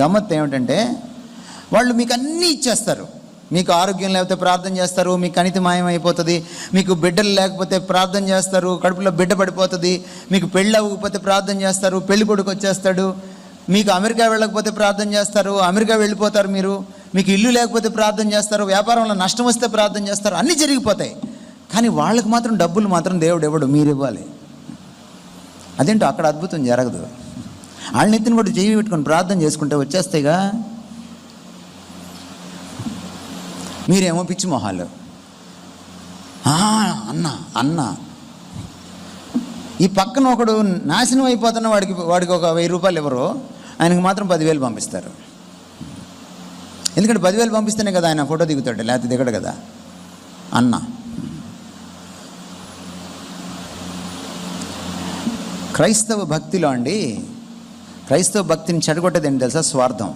గమ్మత్తు ఏమిటంటే వాళ్ళు మీకు అన్నీ ఇచ్చేస్తారు. మీకు ఆరోగ్యం లేకపోతే ప్రార్థన చేస్తారు మీకు కణితి మాయమైపోతుంది అయిపోతుంది మీకు బిడ్డలు లేకపోతే ప్రార్థన చేస్తారు కడుపులో బిడ్డ పడిపోతుంది మీకు పెళ్ళి అవ్వకపోతే ప్రార్థన చేస్తారు పెళ్ళి కొడుకు వచ్చేస్తాడు మీకు అమెరికా వెళ్ళకపోతే ప్రార్థన చేస్తారు అమెరికా వెళ్ళిపోతారు మీరు మీకు ఇల్లు లేకపోతే ప్రార్థన చేస్తారు వ్యాపారంలో నష్టం వస్తే ప్రార్థన చేస్తారు అన్నీ జరిగిపోతాయి. కానీ వాళ్ళకి మాత్రం డబ్బులు మాత్రం దేవుడు ఇవ్వడు మీరు ఇవ్వాలి. అదేంటో అక్కడ అద్భుతం జరగదు. వాళ్ళని ఎత్తిన కూడా చెయ్యి పెట్టుకొని ప్రార్థన చేసుకుంటే వచ్చేస్తాయిగా? మీరేమో పిచ్చి మొహాలు. అన్న అన్న. ఈ పక్కన ఒకడు నాశనం అయిపోతున్న వాడికి వాడికి ఒక వెయ్యి రూపాయలు ఇవ్వరు. ఆయనకి మాత్రం పదివేలు పంపిస్తారు. ఎందుకంటే పదివేలు పంపిస్తేనే కదా ఆయన ఫోటో దిగుతాడు లేకపోతే దిగడు కదా. అన్న. క్రైస్తవ భక్తిలో అండి క్రైస్తవ భక్తిని చెడగొట్టేది ఏంటి తెలుసా? స్వార్థం.